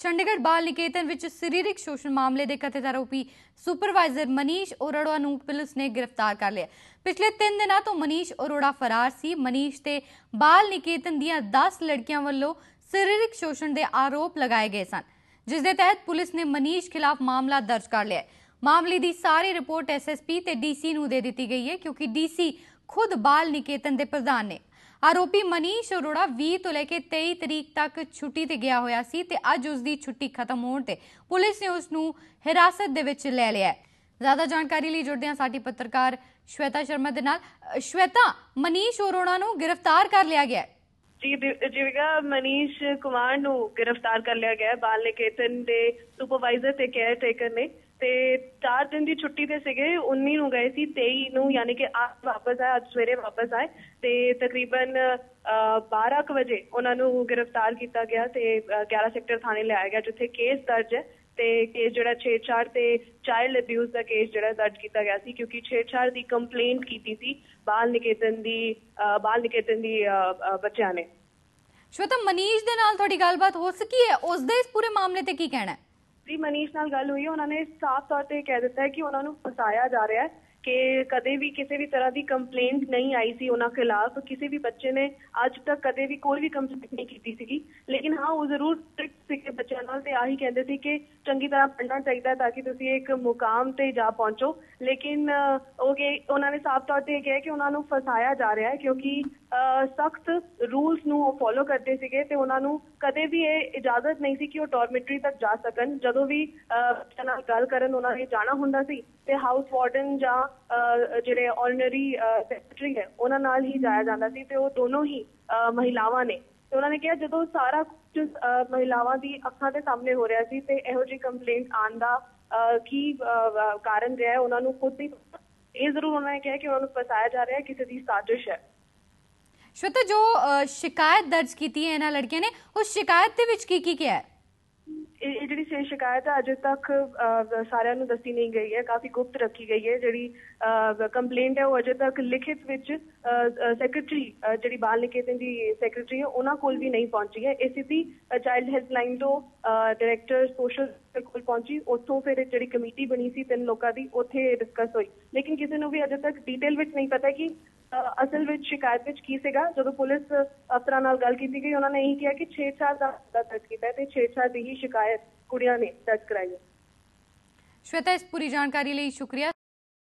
ਚੰਡੀਗੜ੍ਹ ਬਾਲ ਨਿਕੇਤਨ ਵਿੱਚ ਸਰੀਰਕ ਸ਼ੋਸ਼ਣ ਮਾਮਲੇ ਦੇ ਕਥਿਤ ਆਰੋਪੀ ਸੁਪਰਵਾਈਜ਼ਰ ਮਨੀਸ਼ ਅਰੋੜਾ ਨੂੰ ਪੁਲਿਸ ਨੇ ਗ੍ਰਿਫਤਾਰ ਕਰ ਲਿਆ। ਪਿਛਲੇ 3 ਦਿਨਾਂ ਤੋਂ ਮਨੀਸ਼ ਅਰੋੜਾ ਫਰਾਰ ਸੀ। ਮਨੀਸ਼ ਤੇ ਬਾਲ ਨਿਕੇਤਨ ਦੀਆਂ 10 ਲੜਕੀਆਂ ਵੱਲੋਂ ਸਰੀਰਕ ਸ਼ੋਸ਼ਣ ਦੇ ਆਰੋਪ ਲਗਾਏ ਗਏ ਸਨ, ਜਿਸ ਦੇ ਤਹਿਤ ਪੁਲਿਸ ਨੇ ਮਨੀਸ਼ ਖਿਲਾਫ ਮਾਮਲਾ ਦਰਜ ਕਰ ਲਿਆ ਮਾਮਲੇ ਦੀ ਸਾਰੀ ਰਿਪੋਰਟ ਐਸਐਸਪੀ ਤੇ ਡੀਸੀ ਨੂੰ ਦੇ ਦਿੱਤੀ ਗਈ ਹੈ, ਕਿਉਂਕਿ ਡੀਸੀ ਖੁਦ ਬਾਲ ਨਿਕੇਤਨ ਦੇ ਪ੍ਰਧਾਨ ਨੇ। ਆਰੋਪੀ ਮਨੀਸ਼ ਅਰੋੜਾ 20 ਤੋਂ ਲੈ ਕੇ 23 ਤਰੀਕ ਤੱਕ ਛੁੱਟੀ ਤੇ ਗਿਆ ਹੋਇਆ ਸੀ ਤੇ ਅੱਜ ਉਸ ਦੀ ਛੁੱਟੀ ਖਤਮ ਹੋਣ ਤੇ ਪੁਲਿਸ ਨੇ ਉਸ ਨੂੰ ਹਿਰਾਸਤ ਦੇ ਵਿੱਚ ਲੈ ਲਿਆ ਹੈ। ਜ਼ਿਆਦਾ ਜਾਣਕਾਰੀ ਲਈ ਜੁੜਦੇ ਹਾਂ ਸਾਡੀ ਪੱਤਰਕਾਰ ਸ਼ਵੇਤਾ ਸ਼ਰਮਾ ਦੇ ਨਾਲ। ਸ਼ਵੇਤਾ, ਮਨੀਸ਼ ਅਰੋੜਾ ਨੂੰ ਗ੍ਰਿਫਤਾਰ ਕਰ ਲਿਆ ਗਿਆ ਹੈ। ਜੀ ਦਿ- ਜੀਵਿਕਾ ਮਨੀਸ਼ ਕੁਮਾਰ ਨੂੰ ਗ੍ਰਿਫਤਾਰ ਕਰ ਲਿਆ ਗਿਆ ਬਾਲ ਨਿਕੇਤਨ ਦੇ ਸੁਪਰਵਾਈਜ਼ਰ ਤੇ ਕੇਅਰ ਟੇਕਰ ਨੇ ਤੇ 4 ਦਿਨ ਦੀ ਛੁੱਟੀ ਤੇ ਸੀਗੇ 19 ਨੂੰ ਗਏ ਸੀ 23 ਨੂੰ ਯਾਨੀ ਕਿ ਅੱਜ ਵਾਪਸ ਆਏ, ਅੱਜ ਸਵੇਰੇ ਵਾਪਸ ਆਏ ਤੇ ਤਕਰੀਬਨ 12 ਵਜੇ ਉਹਨਾਂ ਨੂੰ ਗ੍ਰਿਫਤਾਰ ਕੀਤਾ ਗਿਆ ਤੇ 11 ਸੈਕਟਰ ਥਾਣੇ ਲਿਆਇਆ ਗਿਆ, ਜਿੱਥੇ ਕੇਸ ਦਰਜ ਹੈ ਤੇ ਕੇਸ ਜਿਹੜਾ ਛੇੜਛਾੜ ਤੇ ਚਾਈਲਡ ਅਬਿਊਜ਼ ਦਾ ਕੇਸ ਜਿਹੜਾ ਦਰਜ ਕੀਤਾ ਗਿਆ ਸੀ, ਕਿਉਂਕਿ ਛੇੜਛਾੜ ਦੀ ਕੰਪਲੇਂਟ ਕੀਤੀ ਸੀ ਬਾਲ ਨਿਕੇਤਨ ਦੀ ਬਾਲ ਨਿਕੇਤਨ ਦੀ ਬੱਚਿਆਂ ਨੇ। ਸ਼ਵੇਤਾ, ਮਨੀਸ਼ ਦੇ ਨਾਲ ਤੁਹਾਡੀ ਗੱਲਬਾਤ ਹੋ ਸਕੀ ਹੈ? ਉਸ ਦੇ ਇਸ ਪੂਰੇ ਮਾਮਲੇ ਤੇ ਕੀ ਕਹਿਣਾ ਹੈ? ਜੀ, ਮਨੀਸ਼ ਨਾਲ ਗੱਲ ਹੋਈ ਹੈ। ਉਹਨਾਂ ਨੇ ਸਾਫ਼ ਤੌਰ ਤੇ ਕਹਿ ਦਿੱਤਾ ਹੈ ਕਿ ਉਹਨਾਂ ਨੂੰ ਫਸਾਇਆ ਜਾ ਰਿਹਾ ਹੈ ਕਿ ਕਦੇ ਵੀ ਕਿਸੇ ਵੀ ਤਰ੍ਹਾਂ ਦੀ ਕੰਪਲੇਂਟ ਨਹੀਂ ਆਈ ਸੀ ਉਹਨਾਂ ਖਿਲਾਫ। ਕਿਸੇ ਵੀ ਬੱਚੇ ਨੇ ਅੱਜ ਤੱਕ ਕਦੇ ਵੀ ਕੋਈ ਵੀ ਕੰਪਲੇਂਟ ਨਹੀਂ ਕੀਤੀ ਸੀਗੀ। ਲੇਕਿਨ ਹਾਂ, ਉਹ ਜ਼ਰੂਰ strict ਸੀਗੇ ਬੱਚਿਆਂ ਨਾਲ ਤੇ ਆਹੀ ਕਹਿੰਦੇ ਸੀ ਕਿ ਚੰਗੀ ਤਰ੍ਹਾਂ ਪੜ੍ਹਨਾ ਚਾਹੀਦਾ ਤਾਂ ਕਿ ਤੁਸੀਂ ਇੱਕ ਮੁਕਾਮ ਤੇ ਜਾ ਪਹੁੰਚੋ। ਲੇਕਿਨ ਉਹ ਕਿ ਉਹਨਾਂ ਨੇ ਸਾਫ਼ ਤੌਰ ਤੇ ਕਿਹਾ ਕਿ ਉਹਨਾਂ ਨੂੰ ਫਸਾਇਆ ਜਾ ਰਿਹਾ ਹੈ ਕਿਉਂਕਿ ਸਖਤ ਰੂਲਸ ਨੂੰ ਉਹ ਫੋਲੋ ਕਰਦੇ ਸੀਗੇ ਤੇ ਉਹਨਾਂ ਨੂੰ ਕਦੇ ਵੀ ਇਹ ਇਜਾਜ਼ਤ ਨਹੀਂ ਸੀ ਕਿ ਉਹ ਡਾਰਮਿਟਰੀ ਤੱਕ ਜਾ ਸਕਣ। ਜਦੋਂ ਵੀ ਬੱਚਿਆਂ ਨਾਲ ਗੱਲ ਕਰਨ ਉਹਨਾਂ ਨੇ ਜਾਣਾ ਹੁੰਦਾ ਸੀ ਤੇ ਹਾਊਸ ਵਾਰਡਨ ਜਾਂ ਜਿਹੜੇ ਆਰਡੀਨਰੀ ਸੈਕਟਰੀ ਹੈ, ਉਹਨਾਂ ਨਾਲ ਹੀ ਜਾਇਆ ਜਾਂਦਾ ਸੀ ਤੇ ਉਹ ਦੋਨੋਂ ਹੀ ਮਹਿਲਾਵਾਂ ਨੇ ਤੇ ਉਹਨਾਂ ਨੇ ਕਿਹਾ ਜਦੋਂ ਸਾਰਾ ਕੁਝ ਮਹਿਲਾਵਾਂ ਦੀ ਅੱਖਾਂ ਦੇ ਸਾਹਮਣੇ ਹੋ ਰਿਹਾ ਸੀ ਤੇ ਇਹੋ ਜਿਹੀ ਕੰਪਲੇਂਟ ਆਉਣ ਦਾ ਕੀ ਕਾਰਨ ਰਿਹਾ ਹੈ, ਉਹਨਾਂ ਨੂੰ ਖੁਦ ਨਹੀਂ ਇਹ ਜ਼ਰੂਰ ਉਹਨਾਂ ਨੇ ਕਿਹਾ ਕਿ ਉਹਨਾਂ ਨੂੰ ਫਸਾਇਆ ਜਾ ਰਿਹਾ ਹੈ, ਕਿਸੇ ਦੀ ਸਾਜ਼ਿਸ਼ ਹੈ। ਸ਼ਵੇਤਾ, ਜੋ ਸ਼ਿਕਾਇਤ ਦਰਜ ਕੀਤੀ ਹੈ ਇਹਨਾਂ ਲੜਕੀਆਂ ਨੇ, ਉਸ ਸ਼ਿਕਾਇਤ ਦੇ ਵਿੱਚ ਕੀ ਕੀ ਕਿਹਾ ਹੈ? ਇਹ ਇਹ ਸ਼ਿਕਾਇਤ ਅਜੇ ਤੱਕ ਸਾਰਿਆਂ ਨੂੰ ਦੱਸੀ ਨਹੀਂ ਗਈ ਹੈ। ਕਾਫੀ ਗੁਪਤ ਰੱਖੀ ਗਈ ਹੈ, ਜਿਹੜੀ ਕੰਪਲੇਂਟ ਹੈ, ਉਹ ਅਜੇ ਤੱਕ ਲਿਖਿਤ ਵਿੱਚ ਸੈਕਟਰੀ ਜਿਹੜੀ ਬਾਲ ਨਿਕੇਤਨ ਦੀ ਸੈਕਟਰੀ ਹੈ, ਉਹਨਾਂ ਕੋਲ ਵੀ ਨਹੀਂ ਪਹੁੰਚੀ ਹੈ। ਇਹ ਸਿੱਧੀ ਚਾਈਲਡ ਹੈਲਪਲਾਈਨ ਤੋਂ ਡਾਇਰੈਕਟਰ ਸੋਸ਼ਲ ਕੋਲ ਪਹੁੰਚੀ। ਉੱਥੋਂ ਫਿਰ ਜਿਹੜੀ ਕਮੇਟੀ ਬਣੀ ਸੀ ਤਿੰਨ ਲੋਕਾਂ ਦੀ, ਉੱਥੇ ਡਿਸਕਸ ਹੋਈ। ਲੇਕਿਨ ਕਿਸੇ ਨੂੰ ਵੀ ਅਜੇ ਤੱਕ ਡਿਟੇਲ ਵਿੱਚ ਨਹੀਂ ਪਤਾ ਕਿ ਅਸਲ ਵਿੱਚ ਸ਼ਿਕਾਇਤ ਵਿੱਚ ਕੀ ਸੀਗਾ ਜਦੋਂ ਪੁਲਿਸ ਅਫਸਰਾਂ ਨਾਲ ਗੱਲ ਕੀਤੀ ਗਈ ਉਹਨਾਂ ਨੇ ਇਹੀ ਕਿਹਾ ਕਿ 6-4 ਦਾ ਮਾਮਲਾ ਦਰਜ ਕੀਤਾ ਹੈ ਤੇ 6-4 ਦੀ ਹੀ ਸ਼ਿਕਾਇਤ ਕੁੜੀਆਂ ਨੇ ਦਰਜ ਕਰਾਈ ਹੈ ਸ਼ਵੇਤਾ ਇਸ ਪੂਰੀ ਜਾਣਕਾਰੀ ਲਈ ਸ਼ੁਕਰੀਆ